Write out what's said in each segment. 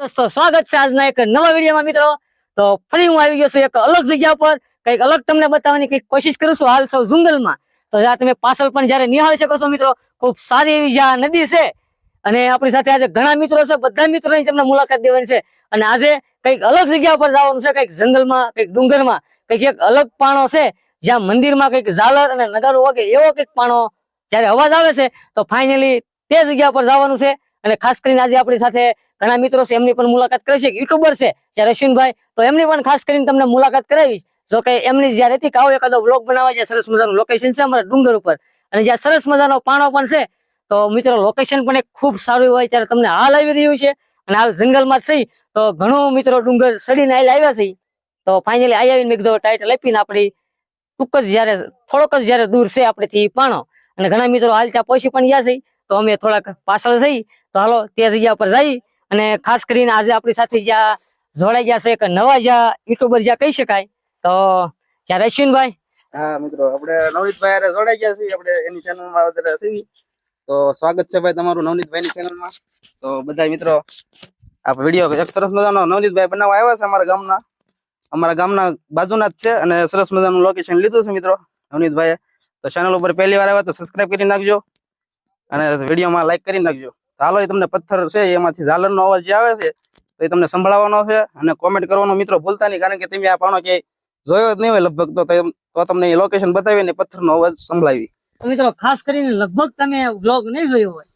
દોસ્તો, સ્વાગત છે આજના એક નવા વિડીયોમાં મિત્રો. તો ફરી હું આવી ગયો છું એક અલગ જગ્યા પર. કંઈક અલગ તમને બતાવવાની કંઈક કોશિશ કરું છું હાલ સૌ જંગલમાં. તો તમે પાછળ પણ જયારે નિહાળી શકો છો મિત્રો, ખૂબ સારી એવી નદી છે. અને આપણી સાથે આજે ઘણા મિત્રો છે, બધા મિત્રોની તમને મુલાકાત દેવાની છે. અને આજે કંઈક અલગ જગ્યા પર જવાનું છે, કંઈક જંગલમાં, કંઈક ડુંગરમાં, કંઈક એક અલગ પાણો છે, જ્યાં મંદિરમાં કંઈક ઝાલર અને નગારો વગે એવો કંઈક પાણો જ્યારે અવાજ આવે છે, તો ફાઇનલી તે જગ્યા પર જવાનું છે. અને ખાસ કરીને આજે આપણી સાથે ઘણા મિત્રો છે એમની પણ મુલાકાત કરી છે યુટ્યુબર છે, જ્યારે અશ્વિનભાઈ, તો એમની પણ ખાસ કરીને તમને મુલાકાત કરાવીશ. જો કે એમની જ્યારે હતી આવો એકાદો બ્લોગ બનાવવા છે સરસ મજાનું લોકેશન છે અમારા ડુંગર ઉપર. અને જ્યાં સરસ મજાનો પાણો પણ છે, તો મિત્રો લોકેશન પણ એક ખૂબ સારું હોય ત્યારે તમને હાલ આવી રહ્યું છે. અને હાલ જંગલમાં જ છે તો ઘણો મિત્રો ડુંગર સડીને હાલ આવ્યા છે. તો ફાઇનલી આવી આવીને મેં કીધું ટાઇટલ આપીને આપણી ટૂંક જ જ્યારે, થોડોક જ જ્યારે દૂર છે આપણેથી પાણો. અને ઘણા મિત્રો હાલ ત્યાં પહોંચી પણ ગયા છે. તો અમે થોડાક પાછળ જઈ, તો હાલો તે જગ્યા પર જઈ અને ખાસ કરીને આજે આપણી સાથે જ્યાં જોડાઈ ગયા છે એક નવા જ્યાં યુટ્યુબર જ્યાં કહી શકાય, તો જ્યારે અશ્વિનભાઈ હા, મિત્રો, આપણે નવનીતભાઈ જોડાઈ ગયા છીએ, આપણે એની ચેનલમાં છીએ. તો સ્વાગત છે ભાઈ તમારું નવનીતભાઈની ચેનલમાં તો બધા મિત્રો આ વીડિયો એક સરસ મજાનો નવનીતભાઈ બનાવવા આવ્યા છે અમારા ગામના. અમારા ગામના બાજુના જ છે અને સરસ મજાનું લોકેશન લીધું છે મિત્રો, નવનીતભાઈએ. તો ચેનલ ઉપર પહેલી વાર આવ્યા તો સબસ્ક્રાઇબ કરી નાખજો અને વિડીયોમાં લાઈક કરી નાખજો. ચાલો એ તમને પથ્થર છે, એમાંથી ઝાલરનો અવાજ જે આવે છે, તો એ તમને સંભળાવવાનો છે અને કોમેન્ટ કરવાનો મિત્રો ભૂલતા નહીં, કારણ કે તમે આ પાણો ક્યાંય જોયો જ નહીં હોય લગભગ, તો તો તમને એ લોકેશન બતાવીને પથ્થરનો અવાજ સંભળાવી. મિત્રો ખાસ કરીને લગભગ તમે બ્લોગ નહીં જોયો હોય,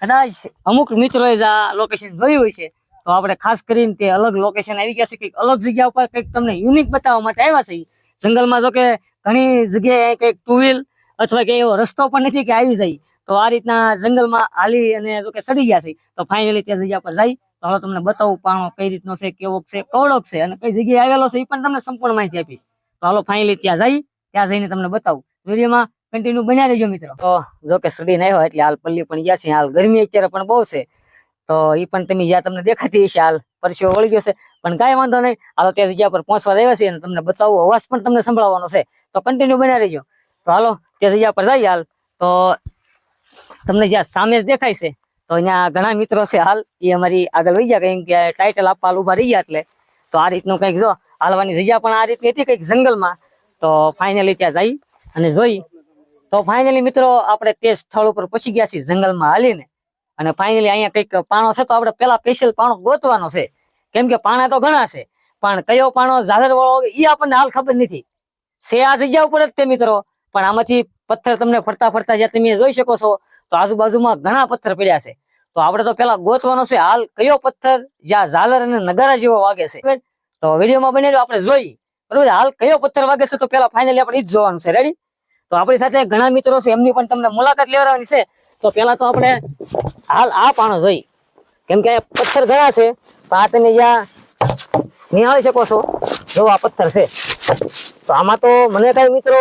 કદાચ અમુક મિત્રોએ જ આ લોકેશન જોયું હોય છે તો આપણે ખાસ કરીને તે અલગ લોકેશન આવી ગયા છે, કંઈક અલગ જગ્યા ઉપર કંઈક તમને યુનિક બતાવવા માટે આવ્યા છે, જંગલમાં જો કે ઘણી જગ્યાએ કંઈક ટુ વ્હીલ અથવા કે એવો રસ્તો પણ નથી કે આવી જાય તો આ રીતના જંગલમાં હાલી અને જો કે સડી ગયા છે, તો ફાઇનલી ત્યાં જગ્યા પર જાય. તો હવે તમને બતાવું પાણો કઈ રીતનો છે, કેવો છે કવડોક છે અને કઈ જગ્યાએ આવેલો છે, એ પણ તમને સંપૂર્ણ માહિતી આપીશ. તો હાલો ફાઇનલી ત્યાં જઈ ત્યાં જઈને તમને બતાવું. વિડીયોમાં કન્ટિન્યુ બન્યા રહેજો મિત્રો. તો જો કે સડીને આવ્યો એટલે હાલ પલ્લી પણ ગયા છે હાલ ગરમી અત્યારે પણ બહુ છે. તો એ પણ તમે જ્યાં તમને દેખાતી હશે, હાલ પરસ્યો વળી ગયો છે. પણ કાંઈ વાંધો નહીં, હાલો તે જગ્યા પર પહોંચવા આવ્યા છે અને તમને બતાવવો અવાજ પણ તમને સંભળાવવાનો છે. તો કન્ટિન્યુ બન્યા રહેજો. તો હાલો, તે જગ્યા પર જઈએ હાલ. તો તમને જ્યાં સામે જ દેખાય છે, તો અહીંયા ઘણા મિત્રો છે હાલ, એ અમારી આગળ વહી ગયા, કેમ કે ટાઇટલ આપવા ઊભા રહી ગયા એટલે. તો આ રીતનું કંઈક જો, હાલવાની જગ્યા પણ આ રીતની હતી કંઈક જંગલમાં. તો ફાઇનલી ત્યાં જઈ અને જોઈ. તો ફાઇનલી મિત્રો, આપણે તે સ્થળ ઉપર પહોંચી ગયા છીએ જંગલમાં હાલીને. અને ફાઇનલી અહીંયા કંઈક પાણો છે, તો આપણે પેલા સ્પેશિયલ પાણો ગોતવાનો છે. કેમ કે પાણા તો ઘણા છે, પણ કયો પાણો ઝાલર વાળો એ આપણને હાલ ખબર નથી. છે આ જગ્યા ઉપર જ તે મિત્રો પણ આમાંથી પથ્થર તમને ફરતા ફરતા જ્યાં તમે જોઈ શકો છો, તો આજુબાજુમાં ઘણા પથ્થર પડ્યા છે. તો આપણે તો પેલા ગોતવાનો છે, હાલ કયો પથ્થર જ્યાં ઝાલર અને નગારા જેવો વાગે છે. તો વિડીયોમાં બનેલું આપણે જોઈ. બરોબર? હાલ કયો પથ્થર વાગે છે તો પેલા ફાઇનલી આપણે ઈ જ જોવાનું છે. રેડી તો આપણી સાથે ઘણા મિત્રો છે, એમની પણ તમને મુલાકાત લેવાની છે. તો પેલા તો આપણે હાલ આ પાણો જોઈ. કેમ કે પથ્થર ઘણા છે, તો આ તમે જ્યાં નિહાળી શકો છો જો આ પથ્થર છે. તો આમાં તો મને કઈ મિત્રો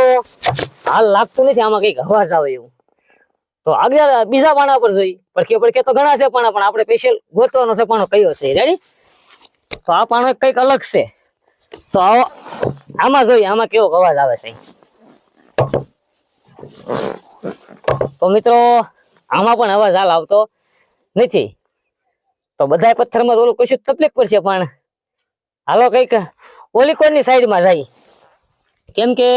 હાલ લાગતું નથી આમાં કંઈક અવાજ આવે એવું. તો આગળ બીજા પાણા પર જોઈ. પડકે પડકે તો ઘણા છે પાણા પણ આપણે સ્પેશિયલ ગોતવાનો છે પાણો કયો છે રેડી તો આ પાણો કંઈક અલગ છે. તો આવો, આમાં જોઈએ આમાં કેવો અવાજ આવે છે. તો મિત્રો, આમાં પણ અવાજ હાલ આવતો નથી. તો બધા પથ્થરમાં ઓલું કશું તકલીફ પડશે, પણ હાલો કંઈક ઓલી કોરની સાઈડમાં જાય. કેમ કે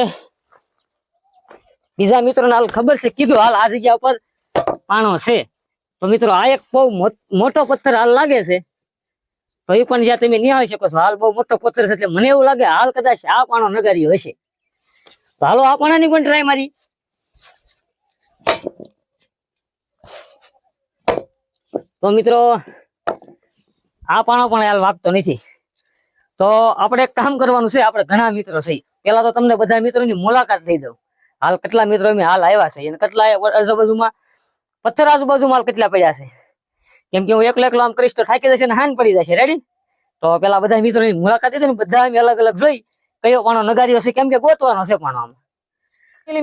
બીજા મિત્રોને હાલ ખબર છે, કીધું હાલ આ જગ્યા ઉપર પાણો છે. તો મિત્રો, આ એક બહુ મોટો પથ્થર હાલ લાગે છે. તો એ પણ જ્યાં તમે નિહાળી શકો છો. હાલ બહુ મોટો પથ્થર છે એટલે મને એવું લાગે હાલ કદાચ આ પાણો નગારી હશે. તો હાલો, આ પાણાની પણ ટ્રાય મારી. તો મિત્રો, આ પાણો પણ હાલ વાગતો નથી. તો આપણે એક કામ કરવાનું છે, આપણે ઘણા મિત્રો છે. પેલા તો તમને બધા મિત્રોની મુલાકાત લઈ દઉં. હાલ કેટલા મિત્રો હાલ આવ્યા છે. અને કેટલા આજુબાજુમાં પથ્થર આજુબાજુમાં હાલ કેટલા પડ્યા છે. કેમ કે હું એકલો એકલો આમ કરીશ તો થાકી જશે ને હાન પડી જશે. રેડી તો પેલા બધા મિત્રોની મુલાકાત લીધી ને બધા અલગ અલગ જોઈ કયો પાણો નગાર્યો છે, કેમ કે ગોતવાનો છે પાણો આમ.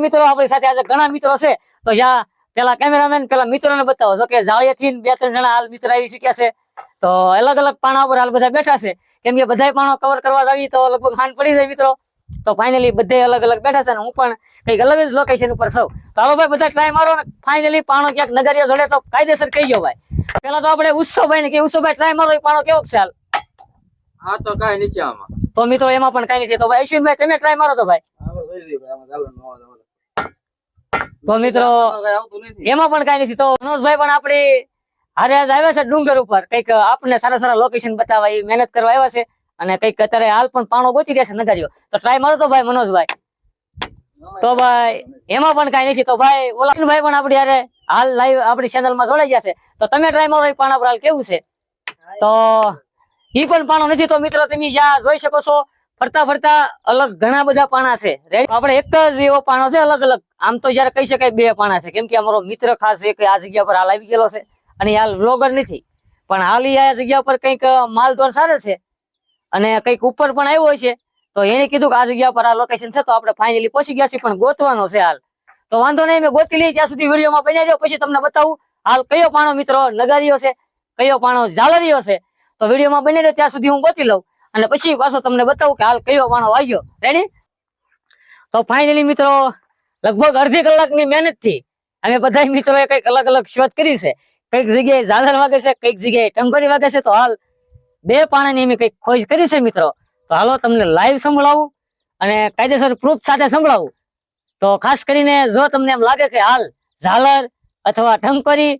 મિત્રો આપણી સાથે આજે ઘણા મિત્રો છે. તો જ્યાં પેલા કેમેરામેન પેલા મિત્રોને બતાવો. જો કે જાળિયાથી બે ત્રણ જણા હાલ મિત્ર આવી ચુક્યા છે. તો અલગ અલગ પાણા ઉપર હાલ બધા બેઠા છે. કેમ કે બધા પાણો કવર કરવા જાવી તો લગભગ હાન પડી જાય મિત્રો. તો ફાઇનલી બધે અલગ અલગ બેઠા છે ને હું પણ કંઈક અલગ જ લોકેશન ઉપર છું. તો હવે ભાઈ બધા ટ્રાય મારો ને ફાઇનલી પાણો ક્યાંક નગરિયા જોડે તો કાયદેસર કહી ગયો ભાઈ. પેલા તો આપણે ઉત્સવભાઈ ને કે ઉત્સવભાઈ ટ્રાય મારો પાણો કેવો છે હા તો કઈ નીચે આમાં. તો મિત્રો એમાં પણ કઈ નથી. તો ભાઈ અશ્વિનભાઈ તમે ટ્રાય મારો તો ભાઈ. ચાલે ચાલે. તો મિત્રો એમાં પણ કઈ નથી. તો મનોજભાઈ પણ આપણી હારે આજ આવ્યા છે ડુંગર ઉપર. કંઈક આપણને સારા સારા લોકેશન બતાવવા એ મહેનત કરવા આવ્યા છે. અને કંઈક અત્યારે હાલ પણ પાણો ગોતી દેશે નગરીઓ. તો ટ્રાય મારો તો ભાઈ મનોજભાઈ. તો ભાઈ, એમાં પણ કઈ નથી. તો ભાઈ, ઓલાભાઈ પણ આપડે હારે હાલ લાઈવ આપણી ચેનલમાં જોડાઈ ગયા તો તમે ટ્રાય મારો પાણા પર હાલ કેવું છે? તો ઈ પણ પાણો નથી. તો મિત્રો, તમે જ્યાં જોઈ શકો છો, ફરતા ફરતા અલગ ઘણા બધા પાણા છે? આપણે એક જ એવો પાણો છે, અલગ અલગ. આમ તો જયારે કહી શકાય બે પાણા છે. કેમ કે અમારો મિત્ર ખાસ એક આ જગ્યા પર હાલ આવી ગયેલો છે. અને હાલ વ્લોગર નથી. પણ હાલ આ જગ્યા પર કંઈક માલ દોર સારે છે. અને કંઈક ઉપર પણ આવ્યો છે, તો એને કીધું કે આ જગ્યા પર આ લોકેશન છે, તો આપણે ફાઇનલી પહોંચી ગયા છીએ, પણ ગોતવાનો છે હાલ. તો વાંધો નહીં મેં ગોતી લઈ ત્યાં સુધી વિડીયોમાં બની રહ્યો પછી તમને બતાવું હાલ કયો પાણો મિત્રો લગાડ્યો છે, કયો પાણો ઝાલર્યો છે. તો વિડીયોમાં બની રહ્યો ત્યાં સુધી હું ગોતી લઉં. અને પછી પાછો તમને બતાવું કે હાલ કયો પાણો વાગ્યો. રેડી તો ફાઇનલી મિત્રો, લગભગ અડધી કલાકની મહેનતથી અમે બધા મિત્રોએ કંઈક અલગ અલગ શોધ કરી છે. કંઈક જગ્યાએ ઝાલર વાગે છે, કંઈક જગ્યાએ ટંકોરી વાગે છે, તો હાલ બે પાણાની અમે કંઈક ખોજ કરી છે મિત્રો. તો હાલો તમને લાઈવ સંભળાવું અને કાયદેસર પ્રૂફ સાથે સંભળાવું. તો ખાસ કરીને જો તમને એમ લાગે કે હાલ ઝાલર અથવા ઠંકરી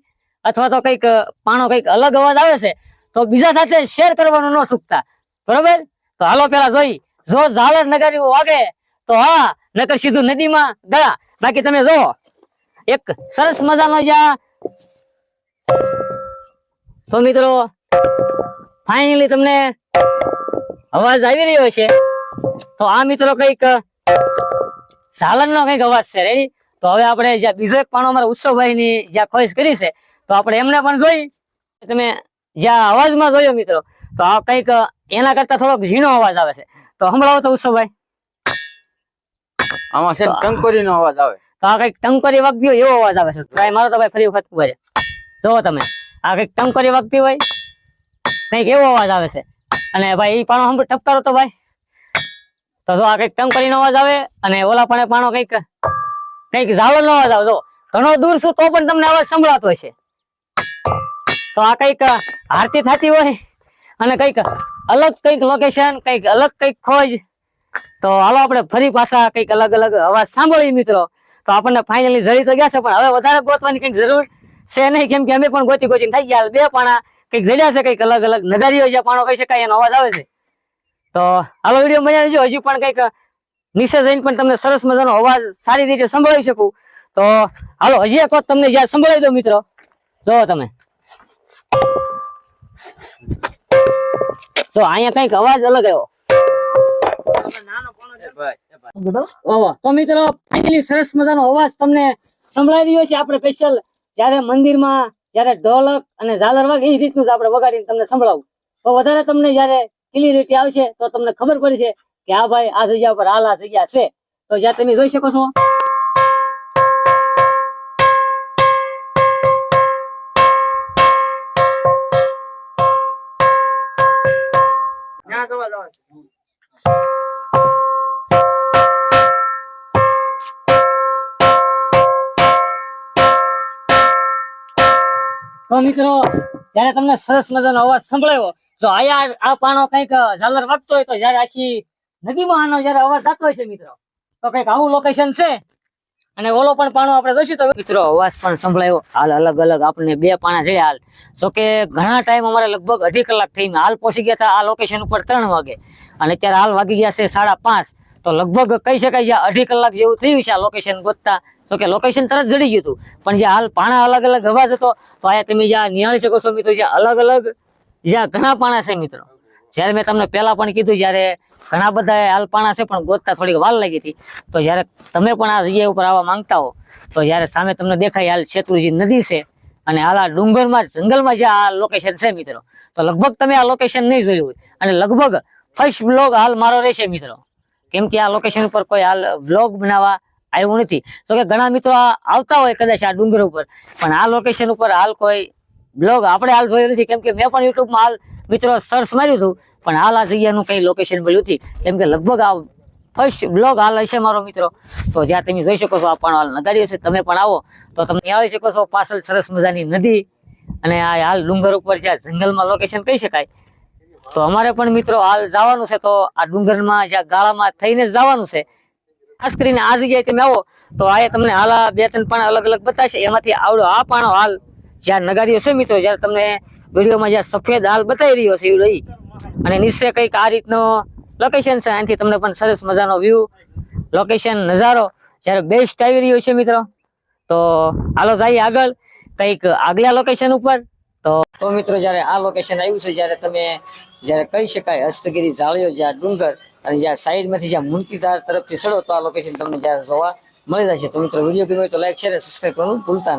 અથવા તો કંઈક પાણો કંઈક અલગ અવાજ આવે છે, તો બીજા સાથે શેર કરવાનું ન ચૂકતા. બરોબર? તો હાલો પેલા જોઈ. જો ઝાલર નગારી વાગે, તો હા, નકર સીધું નદીમાં ગયા બાકી તમે જો એક સરસ મજાનો જ્યાં તો મિત્રો ફાઇનલી તમને અવાજ આવી રહ્યો છે. તો આ મિત્રો કંઈક સાલન નો કંઈક અવાજ છે રેડી તો હવે આપણે જ્યાં બીજો એક પાણો અમારા ઉત્સવભાઈ ની જ્યાં ખોજ કરી છે તો આપણે એમને પણ જોઈ તમે જ્યાં અવાજમાં જોયો મિત્રો તો આ કંઈક એના કરતા થોડોક ઝીણો અવાજ આવે છે. તો હમણાં તો ઉત્સવભાઈ. આમાં છે ટંકોરી નો અવાજ આવે. તો આ કંઈક ટંકોરી વાગતી હોય એવો અવાજ આવે છે. મારો તો ભાઈ ફરી વખત બોલે જોવો તમે. આ કંઈક ટંકોરી વાગતી હોય. કંઈક એવો અવાજ આવે છે. અને ભાઈ એ પાણો હંભ ટપકારો તો ભાઈ. તો જો આ કંઈક ટંકોરીનો અવાજ આવે અને ઓલા પણ પાણો કંઈક કંઈક ઝાવળનો અવાજ આવે. જો ઘણો દૂર છું તો પણ તમને અવાજ સંભળાતો છે. તો આ કંઈક આરતી થતી હોય અને કંઈક અલગ કંઈક લોકેશન કંઈક અલગ કંઈક ખોજ. તો હાલો આપણે ફરી પાછા કંઈક અલગ અલગ અવાજ સાંભળીએ મિત્રો. તો આપણને ફાઇનલી જરી તો ગયા છે, પણ હવે વધારે ગોતવાની કંઈક જરૂર છે નહીં. કેમ કે અમે પણ ગોતી ગોતી થઈ ગયા. બે પાણા કંઈક જડ્યા છે, કંઈક અલગ અલગ નજારીઓ જે પાણો કહી શકાય એનો અવાજ આવે છે. તો હાલો વીડિયો મજા લેજો હજી પણ કંઈક નીચે જઈને પણ તમને સરસ મજાનો અવાજ સારી રીતે સંભળાવી શકું. તો હાલો, હજી એક વખત તમને જ્યાં સંભળાવી દો મિત્રો. જો તમે. જો, અહીંયા કંઈક અવાજ અલગ આવ્યો. તો મિત્રો ફાઇનલી સરસ મજાનો અવાજ તમને સંભળાઈ રહ્યો છે. આપણે સ્પેશિયલ જ્યારે મંદિરમાં જ્યારે ઢોલક અને ઝાલર વાગે એ રીતનું જ આપણે વગાડીને તમને સંભળાવું. તો વધારે તમને જયારે ક્લિયરિટી આવશે તો તમને ખબર પડશે કે આ ભાઈ આ જગ્યા ઉપર હાલ આ જગ્યા છે. તો જ્યાં તમે જોઈ શકો છો? તો મિત્રો, જયારે તમને સરસ મજાનો અવાજ સંભળાયો, જો આયા આ પાણો કંઈક ઝાલર વાગતો હોય તો જયારે આખી નદીમાં આનો જયારે અવાજ થતો હોય છે મિત્રો, તો કંઈક આવું લોકેશન છે. અને ઓલો પણ પાણો આપણે જોઈશું તો મિત્રો, અવાજ પણ સંભળાયો. હાલ અલગ અલગ આપણને બે પાણા છે હાલ. જો કે ઘણા ટાઈમ અમારે લગભગ અઢી કલાક થઈ હાલ પહોંચી ગયા હતા આ લોકેશન ઉપર ત્રણ વાગે. અને અત્યારે હાલ વાગી ગયા છે સાડા પાંચ. તો લગભગ કહી શકાય છે અઢી કલાક જેવું થયું છે આ લોકેશન ગોતતા. તો કે લોકેશન તરત જડી ગયું હતું. પણ જે હાલ પાણા અલગ અલગ અવાજ હતો તો અહીંયા તમે જ્યાં નિહાળી શકો છો મિત્રો, જ્યાં અલગ અલગ, જ્યાં ઘણા પાણા છે મિત્રો. જ્યારે મેં તમને પહેલાં પણ કીધું, જ્યારે ઘણા બધા હાલ પાણા છે, પણ ગોતતા થોડીક વાર લાગી હતી. તો જ્યારે તમે પણ આ જગ્યા ઉપર આવવા માંગતા હો, તો જ્યારે સામે તમને દેખાય હાલ શેત્રુજી નદી છે, અને હાલ આ ડુંગરમાં, જંગલમાં જે આ લોકેશન છે મિત્રો. તો લગભગ તમે આ લોકેશન નહીં જોયું હોય. અને લગભગ ફર્સ્ટ બ્લોગ હાલ મારો રહેશે મિત્રો. કેમ કે આ લોકેશન ઉપર કોઈ હાલ બ્લોગ બનાવવા આવ્યું નથી. તો કે ઘણા મિત્રો આવતા હોય કદાચ આ ડુંગર ઉપર. પણ આ લોકેશન ઉપર હાલ કોઈ બ્લોગ આપણે હાલ જોયું નથી. કેમ કે મેં પણ યુટ્યુબમાં હાલ મિત્રો સર્ચ માર્યું હતું. પણ હાલ આ જગ્યાનું કંઈ લોકેશન મળ્યું નથી. કેમ કે લગભગ આ ફર્સ્ટ બ્લોગ હાલ હશે મારો મિત્રો. તો જ્યાં તમે જોઈ શકો છો, આ પણ હાલ નગાડીઓ છે. તમે પણ આવો. તો તમે આવી શકો છો, પાછળ સરસ મજાની નદી અને આ હાલ ડુંગર ઉપર જ્યાં જંગલમાં લોકેશન કહી શકાય. તો અમારે પણ મિત્રો હાલ જવાનું છે. તો આ ડુંગરમાં જ્યાં ગાળામાં થઈને જવાનું છે. ખાસ કરીને આ જગ્યાએ તમે આવો, તો આ તમને હાલ બે ત્રણ પાણા અલગ અલગ બતાવશે. એમાંથી આવડો આ પાણો હાલ જ્યાં નગારીઓ છે મિત્રો જ્યારે તમને વિડીયોમાં જ્યાં સફેદ હાલ બતાવી રહ્યો છે એવું રહી. અને નીચે કંઈક આ રીતનો લોકેશન છે, આનાથી તમને પણ સરસ મજાનો વ્યૂ લોકેશન નજારો, જ્યારે બેસ્ટ આવી રહ્યો છે મિત્રો. તો હાલો જઈએ આગળ, કંઈક આગલા લોકેશન ઉપર. તો તો મિત્રો, જ્યારે આ લોકેશન આવ્યું છે, જ્યારે તમે જ્યારે કહી શકાય હસ્તગીરી જાળ્યો જ્યાં ડુંગર અને જ્યાં સાઈડમાંથી જ્યાં મુનકીધાર તરફથી સડો તો આ લોકેશન તમને જ્યારે જોવા મળી જશે. તો મિત્રો વીડિયો ગમ્યો તો લાઈક શેર સબસ્ક્રાઈબ કરવાનું ભૂલતા